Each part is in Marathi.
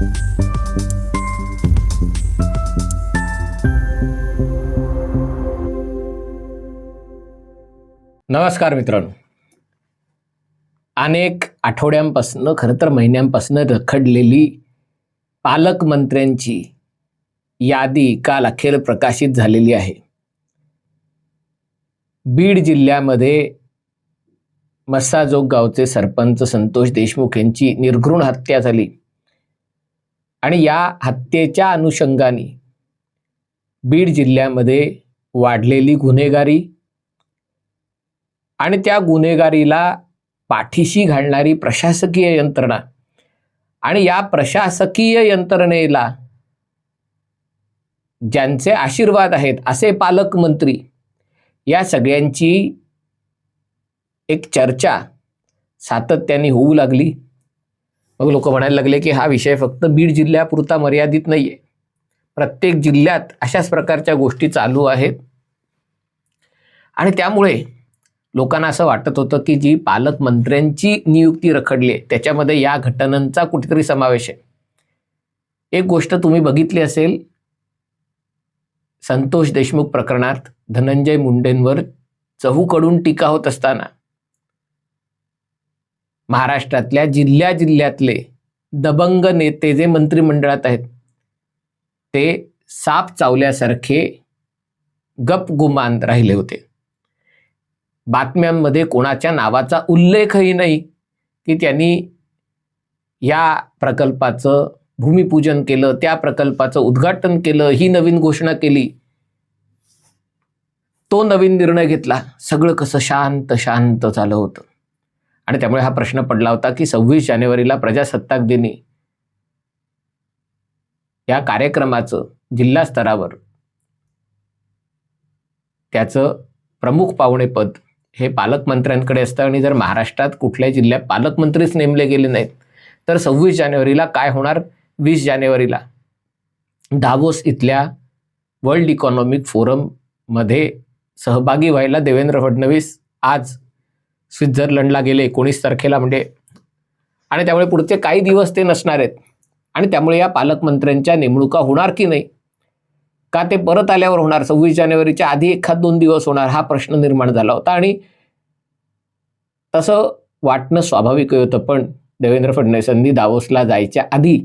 नमस्कार मित्रांनो. अनेक आठवड्यांपासनं खरं तर महिन्यांपासनं रखडलेली पालकमंत्र्यांची यादी काल अखेर प्रकाशित झालेली आहे. बीड जिल्ह्यामध्ये मस्साजोग गावचे सरपंच संतोष देशमुख यांची निर्घृण हत्या झाली. आणि या हत्येच्या अनुषंगाने बीड जिल्ह्यामध्ये वाढलेली गुन्हेगारी आणि त्या गुन्हेगारीला पाठीशी घालणारी प्रशासकीय यंत्रणा. आणि या प्रशासकीय यंत्रणेला ज्यांचे आशीर्वाद आहेत असे पालकमंत्री या सगळ्यांची एक चर्चा सातत्याने होऊ लागली. मग लोक म्हणायला लागले की हा विषय फक्त बीड जिल्ह्यापुरता मर्यादित नाही आहे प्रत्येक जिल्ह्यात अशाच प्रकारच्या गोष्टी चालू आहेत. आणि त्यामुळे लोकांना असं वाटत होतं की जी पालकमंत्र्यांची नियुक्ती रखडली आहे त्याच्यामध्ये या घटनांचा कुठेतरी समावेश आहे. एक गोष्ट तुम्ही बघितली असेल संतोष देशमुख प्रकरणात धनंजय मुंडेंवर चहूकडून टीका होत असताना महाराष्ट्रातल्या जिल्ह्या जिल्ह्यातले दबंग नेते जे मंत्रिमंडळात आहेत ते साप चावल्यासारखे गप गुमान राहिले होते. बातम्यांमध्ये कोणाच्या नावाचा उल्लेखही नाही की त्यांनी या प्रकल्पाचं भूमिपूजन केलं त्या प्रकल्पाचं उद्घाटन केलं ही नवीन घोषणा केली. तो नवीन निर्णय घेतला सगळं कसं शांत शांत झालं होतं. आणि त्यामुळे हा प्रश्न पडला होता की सव्वीस जानेवारीला प्रजासत्ताक दिनी या कार्यक्रमाचं जिल्हा स्तरावर त्याचं प्रमुख पाहुणेपद हे पालकमंत्र्यांकडे असतं. आणि जर महाराष्ट्रात कुठल्या जिल्ह्यात पालकमंत्रीच नेमले गेले नाहीत तर सव्वीस जानेवारीला काय होणार? वीस जानेवारीला दावोस इथल्या वर्ल्ड इकॉनॉमिक फोरममध्ये सहभागी व्हायला देवेंद्र फडणवीस आज स्वित्झर्लंडला गेले एकोणीस तारखेला म्हणजे आणि त्यामुळे पुढचे काही दिवस ते नसणार आहेत. आणि त्यामुळे या पालकमंत्र्यांच्या नेमणुका होणार की नाही? का ते परत आल्यावर होणार? सव्वीस जानेवारीच्या आधी एखाद दोन दिवस होणार? हा प्रश्न निर्माण झाला होता. आणि तसं वाटणं स्वाभाविकही होतं पण देवेंद्र फडणवीसांनी दावोसला जायच्या आधी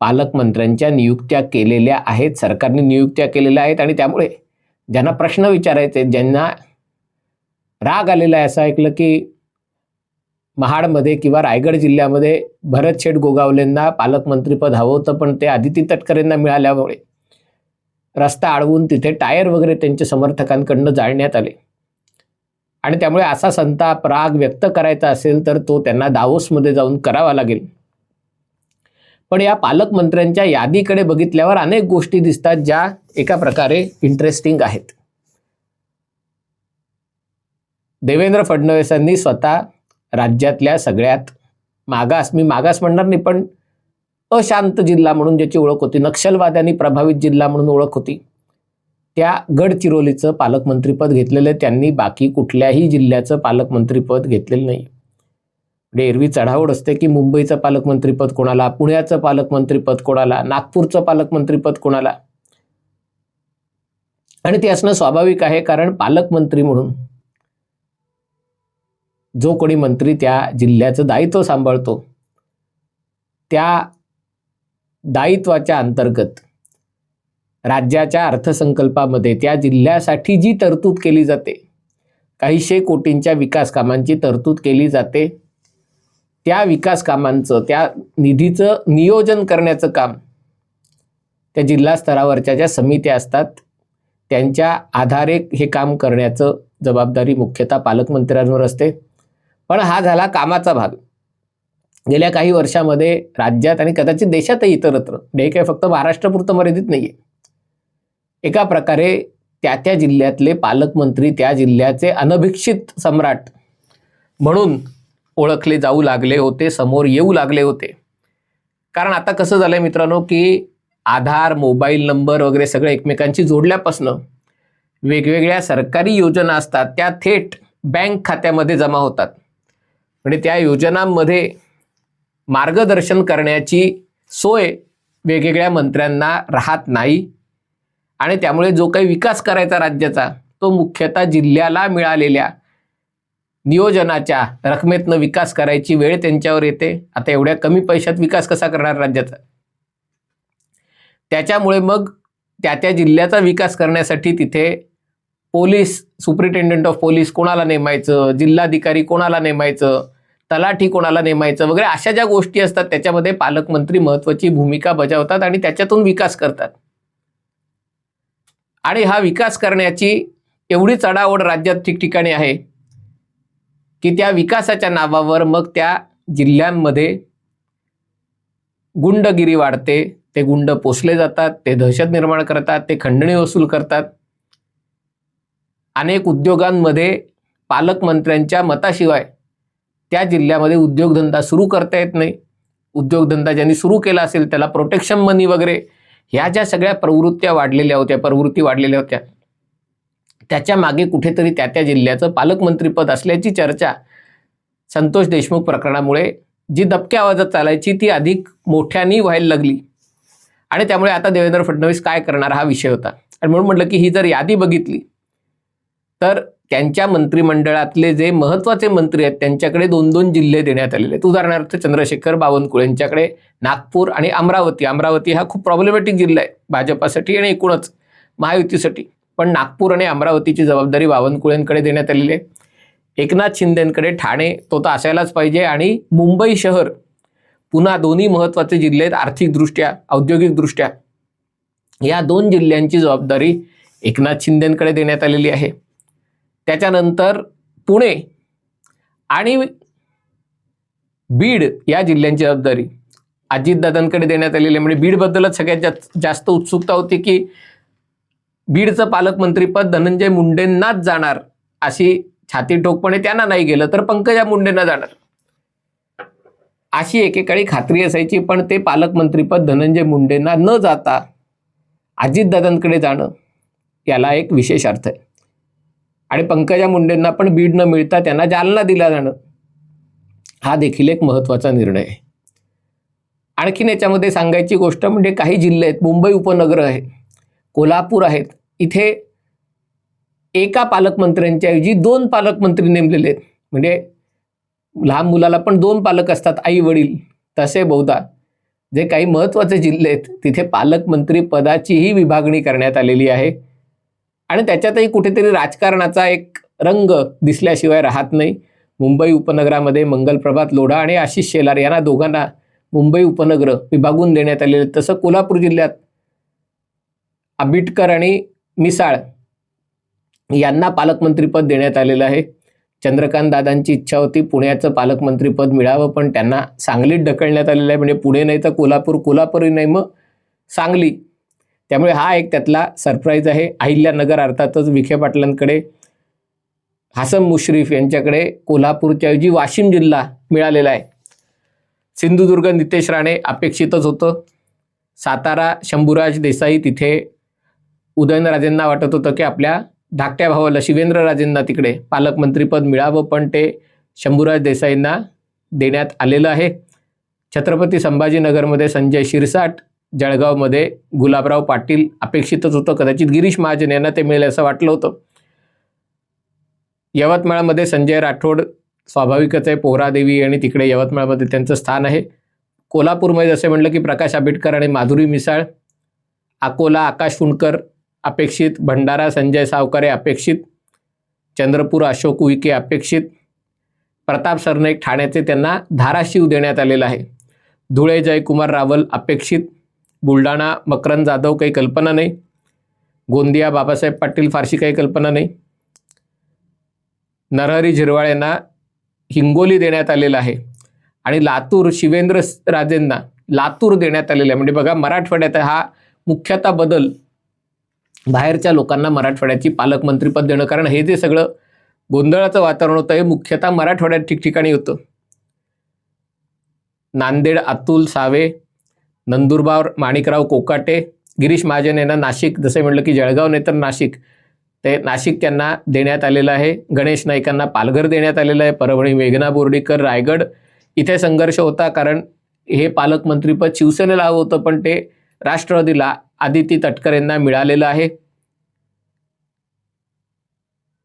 पालकमंत्र्यांच्या नियुक्त्या केलेल्या आहेत सरकारने नियुक्त्या केलेल्या आहेत. आणि त्यामुळे ज्यांना प्रश्न विचारायचे ज्यांना राग आलेला आहे असं ऐकलं की महाडमध्ये किंवा रायगड जिल्ह्यामध्ये भरत शेठ गोगावलेंना पालकमंत्रीपद हवं होतं पण ते आदिती तटकरेंना मिळाल्यामुळे रस्ता अडवून तिथे टायर वगैरे त्यांच्या समर्थकांकडनं जाळण्यात आले. आणि त्यामुळे असा संताप राग व्यक्त करायचा असेल तर तो त्यांना दावोसमध्ये जाऊन करावा लागेल. पण या पालकमंत्र्यांच्या यादीकडे बघितल्यावर अनेक गोष्टी दिसतात ज्या एका प्रकारे इंटरेस्टिंग आहेत. देवेंद्र फडणवीसांनी स्वतः राज्यातल्या सगळ्यात मागास मी मागास म्हणणार नाही पण अशांत जिल्हा म्हणून ज्याची ओळख होती नक्षलवाद्यांनी प्रभावित जिल्हा म्हणून ओळख होती त्या गडचिरोलीचं पालकमंत्रीपद घेतलेलं त्यांनी बाकी कुठल्याही जिल्ह्याचं पालकमंत्रीपद घेतलेलं नाही. म्हणजे एरवी चढावड असते की मुंबईचं पालकमंत्रीपद कोणाला पुण्याचं पालकमंत्रीपद कोणाला नागपूरचं पालकमंत्रीपद कोणाला? आणि ते असणं स्वाभाविक आहे कारण पालकमंत्री म्हणून जो कोणी मंत्री त्या जिल्ह्याचं दायित्व सांभाळतो त्या दायित्वाच्या अंतर्गत राज्याच्या अर्थसंकल्पामध्ये त्या जिल्ह्यासाठी जी तरतूद केली जाते काहीशे कोटींच्या विकास कामांची तरतूद केली जाते त्या विकास कामांचं त्या निधीचं नियोजन करण्याचं काम त्या जिल्हा स्तरावरच्या ज्या समित्या असतात त्यांच्या आधारे हे काम करण्याचं जबाबदारी मुख्यतः पालकमंत्र्यांवर असते. पण हा झाला कामाचा भाग. गेल्या काही वर्षामध्ये राज्यात आणि कदाचित देशातही इतरत्र हे काय फक्त महाराष्ट्रापुरतं मर्यादित नाही आहे एका प्रकारे त्या त्या जिल्ह्यातले पालकमंत्री त्या जिल्ह्याचे अनभिक्षित सम्राट म्हणून ओळखले जाऊ लागले होते समोर येऊ लागले होते. कारण आता कसं झालंय मित्रांनो की आधार मोबाईल नंबर वगैरे सगळं एकमेकांशी जोडल्यापासनं वेगवेगळ्या सरकारी योजना असतात त्या थेट बँक खात्यामध्ये जमा होतात. म्हणजे त्या योजनांमध्ये मार्गदर्शन करण्याची सोय वेगवेगळ्या मंत्र्यांना राहत नाही. आणि त्यामुळे जो काही विकास करायचा राज्याचा तो मुख्यतः जिल्ह्याला मिळालेल्या नियोजनाच्या रकमेतनं विकास करायची वेळ त्यांच्यावर येते. आता एवढ्या कमी पैशात विकास कसा करणार राज्याचा? त्याच्यामुळे मग त्या त्या जिल्ह्याचा विकास करण्यासाठी तिथे पोलीस सुप्रिटेंडंट ऑफ पोलीस कोणाला नेमायचं? जिल्हाधिकारी कोणाला नेमायचं? तलाठी कोणाला नेमायचं वगैरे अशा ज्या गोष्टी असतात त्याच्यामध्ये पालकमंत्री महत्वाची भूमिका बजावतात आणि त्याच्यातून विकास करतात. आणि हा विकास करण्याची एवढी चढाओढ राज्यात ठिकठिकाणी आहे की त्या विकासाच्या नावावर मग त्या जिल्ह्यांमध्ये गुंडगिरी वाढते ते गुंड पोसले जातात ते दहशत निर्माण करतात ते खंडणी वसूल करतात. अनेक उद्योगांमध्ये पालकमंत्र्यांच्या मताशिवाय त्या जिल्ह्यामध्ये उद्योगधंदा सुरू करता येत नाही. उद्योगधंदा ज्यांनी सुरू केला असेल त्याला प्रोटेक्शन मनी वगैरे ह्या ज्या सगळ्या प्रवृत्त्या वाढलेल्या होत्या प्रवृत्ती वाढलेल्या होत्या त्याच्यामागे कुठेतरी त्या त्या जिल्ह्याचं पालकमंत्रीपद असल्याची चर्चा संतोष देशमुख प्रकरणामुळे जी दबक्या आवाजात चालायची ती अधिक मोठ्यानी व्हायला लागली. आणि त्यामुळे आता देवेंद्र फडणवीस काय करणार हा विषय होता. आणि म्हणून म्हटलं की ही जर यादी बघितली तर त्यांच्या मंत्रिमंडळातले जे महत्त्वाचे मंत्री आहेत त्यांच्याकडे दोन दोन जिल्हे देण्यात आलेले आहेत. उदाहरणार्थ चंद्रशेखर बावनकुळे यांच्याकडे नागपूर आणि अमरावती. अमरावती हा खूप प्रॉब्लेमॅटिक जिल्हा आहे भाजपासाठी आणि एकूणच महायुतीसाठी. पण नागपूर आणि अमरावतीची जबाबदारी बावनकुळेंकडे देण्यात आलेली आहे. एकनाथ शिंदेंकडे ठाणे तो तर असायलाच पाहिजे. आणि मुंबई शहर पुन्हा दोन्ही महत्त्वाचे जिल्हे आहेत आर्थिकदृष्ट्या औद्योगिकदृष्ट्या. या दोन जिल्ह्यांची जबाबदारी एकनाथ शिंदेंकडे देण्यात आलेली आहे. त्याच्यानंतर पुणे आणि बीड या जिल्ह्यांची जबाबदारी अजितदादांकडे देण्यात आलेली आहे. म्हणजे बीडबद्दलच सगळ्यात जास्त जास्त उत्सुकता होती की बीडचं पालकमंत्रीपद धनंजय मुंडेंनाच जाणार अशी छाती ठोकपणे त्यांना नाही गेलं तर पंकजा मुंडेंना जाणार. अशी एकेकाळी खात्री असायची पण ते पालकमंत्रीपद धनंजय मुंडेंना न जाता अजितदादांकडे जाणं याला एक विशेष अर्थ आहे. आणि पंकजा मुंडेंना पण बीड न मिळता त्यांना जालना दिला जाणं. हा देखील एक महत्त्वाचा निर्णय आहे. आणखीन याच्यामध्ये सांगायची गोष्ट म्हणजे काही जिल्हे आहेत मुंबई उपनगर आहे कोल्हापूर आहेत इथे एका पालकमंत्र्यांच्या ऐवजी दोन पालकमंत्री नेमलेले आहेत. म्हणजे लहान मुलाला पण दोन पालक असतात आई वडील तसे बहुधा. जे काही महत्त्वाचे जिल्हे आहेत तिथे पालकमंत्री पदाचीही विभागणी करण्यात आलेली आहे. आणि त्याच्यातही कुठेतरी राजकारणाचा एक रंग दिसल्याशिवाय राहत नाही. मुंबई उपनगरामध्ये मंगलप्रभात लोढा आणि आशिष शेलार यांना दोघांना मुंबई उपनगर विभागून देण्यात आलेले तसं कोल्हापूर जिल्ह्यात आंबेडकर आणि मिसाळ यांना पालकमंत्रीपद देण्यात आलेलं आहे. चंद्रकांत दादांची इच्छा होती पुण्याचं पालकमंत्रीपद मिळावं पण त्यांना सांगलीत ढकलण्यात आलेलं आहे. म्हणजे पुणे नाही तर कोल्हापूर कोल्हापूरही नाही मग सांगली. त्यामुळे हा एक त्यातला सरप्राईज आहे. अहिल्यानगर अर्थातच विखे पाटलांकडे हसन मुश्रीफ यांच्याकडे कोल्हापूरच्या ऐवजी वाशिम जिल्हा मिळालेला आहे. सिंधुदुर्ग नितेश राणे अपेक्षितच होतं. सातारा शंभूराज देसाई तिथे उदयनराजेंना वाटत होतं की आपल्या धाकट्या भावाला शिवेंद्रराजेंना तिकडे पालकमंत्रीपद मिळावं पण ते शंभूराज देसाईंना देण्यात आलेलं आहे. छत्रपती संभाजीनगरमध्ये संजय शिरसाट जळगावमध्ये गुलाबराव पाटील अपेक्षितच होतं. कदाचित गिरीश महाजन यांना ते मिळेल असं वाटलं होतं. यवतमाळमध्ये संजय राठोड स्वाभाविकच आहे. पोहरादेवी आणि तिकडे यवतमाळमध्ये त्यांचं स्थान आहे. कोल्हापूरमध्ये जसे म्हटलं की प्रकाश आंबेडकर आणि माधुरी मिसाळ अकोला आकाश फुंडकर अपेक्षित भंडारा संजय सावकारे अपेक्षित चंद्रपूर अशोक उईके अपेक्षित प्रताप सरनाईक ठाण्याचे त्यांना धाराशिव देण्यात आलेलं आहे. धुळे जयकुमार रावल अपेक्षित बुलढाणा मकरंद जाधव काही कल्पना नाही. गोंदिया बाबासाहेब पाटील फारशी काही कल्पना नाही. नरहरी झिरवाळ यांना हिंगोली देण्यात आलेलं आहे. आणि लातूर शिवेंद्र राजेंना लातूर देण्यात आलेलं आहे. म्हणजे बघा मराठवाड्यात हा मुख्यतः बदल बाहेरच्या लोकांना मराठवाड्याची पालकमंत्रीपद देणं कारण हे जे सगळं गोंधळाचं वातावरण होतं हे मुख्यतः मराठवाड्यात ठिकठिकाणी होतं. नांदेड अतुल सावे नंदुरबार माणिकराव कोकाटे गिरीश महाजन यांना नाशिक जसं म्हटलं की जळगाव नाही तर नाशिक. ते नाशिक त्यांना देण्यात आलेलं आहे. गणेश नाईकांना पालघर देण्यात आलेलं आहे. परभणी मेघना बोर्डीकर रायगड. इथे संघर्ष होता कारण हे पालकमंत्रीपद शिवसेनेला हवं होतं पण ते राष्ट्रवादीला आदिती यांना मिळालेलं आहे.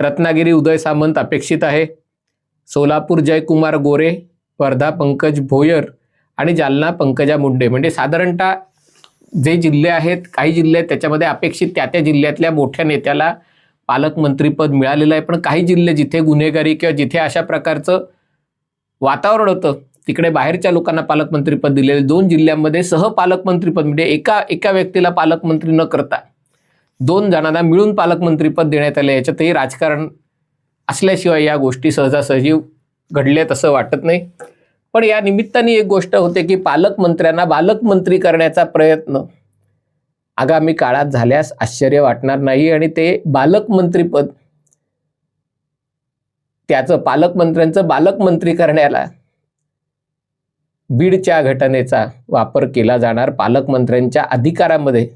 रत्नागिरी उदय सामंत अपेक्षित आहे. सोलापूर जयकुमार गोरे वर्धा पंकज भोयर आणि जालना पंकजा मुंडे. म्हणजे साधारणतः जे जिल्हे आहेत काही जिल्हे आहेत त्याच्यामध्ये अपेक्षित त्या त्या जिल्ह्यातल्या मोठ्या नेत्याला पालकमंत्रीपद मिळालेलं आहे. पण काही जिल्हे जिथे गुन्हेगारी किंवा जिथे अशा प्रकारचं वातावरण होतं तिकडे बाहेरच्या लोकांना पालकमंत्रीपद दिलेले दोन जिल्ह्यांमध्ये सहपालकमंत्रीपद म्हणजे एका एका व्यक्तीला पालकमंत्री न करता दोन जणांना मिळून पालकमंत्रीपद देण्यात आले. याच्यातही राजकारण असल्याशिवाय या गोष्टी सहजासहजी घडल्यात असं वाटत नाही. पण या निमित्ताने एक गोष्ट होते की पालकमंत्र्यांना बालकमंत्री करण्याचा प्रयत्न आगामी काळात झाल्यास आश्चर्य वाटणार नाही आणि ते बालकमंत्रीपद त्याचं पालकमंत्र्यांचं बालकमंत्री करण्याला बीडच्या घटनेचा वापर केला जाणार. पालकमंत्र्यांच्या अधिकारामध्ये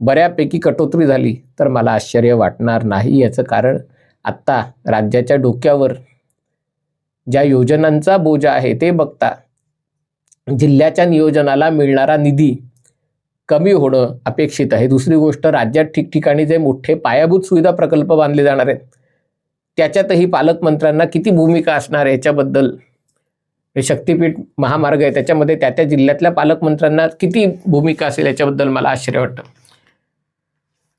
बऱ्यापैकी कटोत्री झाली तर मला आश्चर्य वाटणार नाही. याचं कारण आत्ता राज्याच्या डोक्यावर ज्या योजनांचा बोजा आहे ते बघता. जिल्ह्याच्या नियोजनाला मिळणारा निधी कमी होणं अपेक्षित आहे. दुसरी गोष्ट राज्यात ठिकठिकाणी जे मोठे पायाभूत सुविधा प्रकल्प बांधले जाणार आहेत त्याच्यातही पालकमंत्र्यांना किती भूमिका असणार आहे याच्याबद्दल हे शक्तीपीठ महामार्ग आहे त्याच्यामध्ये त्या त्या जिल्ह्यातल्या पालकमंत्र्यांना किती भूमिका असेल याच्याबद्दल मला आश्चर्य वाटतं.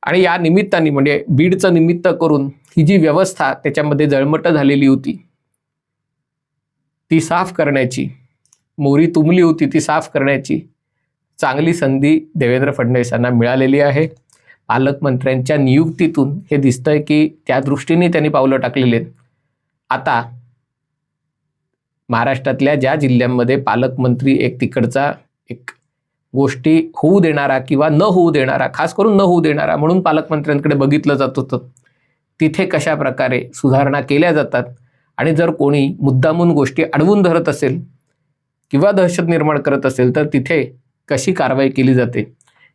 आणि या निमित्ताने म्हणजे बीडचं निमित्त करून ही जी व्यवस्था त्याच्यामध्ये जळमट झालेली होती ती साफ करण्याची. मोरी तुंबली होती ती साफ करण्याची. चांगली संधी देवेंद्र फडणवीसांना मिळालेली आहे. पालकमंत्र्यांच्या नियुक्तीतून हे दिसतंय की त्या दृष्टीने त्यांनी पावलं टाकलेली आहेत. आता महाराष्ट्रातल्या ज्या जिल्ह्यांमध्ये पालकमंत्री एक तिकडचा एक गोष्टी होऊ देणारा किंवा न होऊ देणारा खास करून न होऊ देणारा म्हणून पालकमंत्र्यांकडे बघितलं जात होतं. तिथे कशा प्रकारे सुधारणा केल्या जातात? आणि जर कोणी मुद्दामून गोष्टी अडवून धरत असेल किंवा दहशत निर्माण करत असेल तर तिथे कशी कारवाई केली जाते?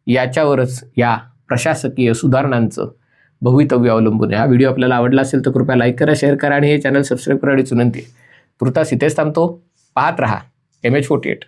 याच्यावरच या प्रशासकीय सुधारणांचं भवितव्य अवलंबून आहे. हा व्हिडिओ आपल्याला आवडला असेल तर कृपया लाईक करा शेअर करा आणि हे चॅनल सबस्क्राईब करण्याची विनंती आहे तुर्तास इथेच थांबतो. पाहत रहा. M H forty eight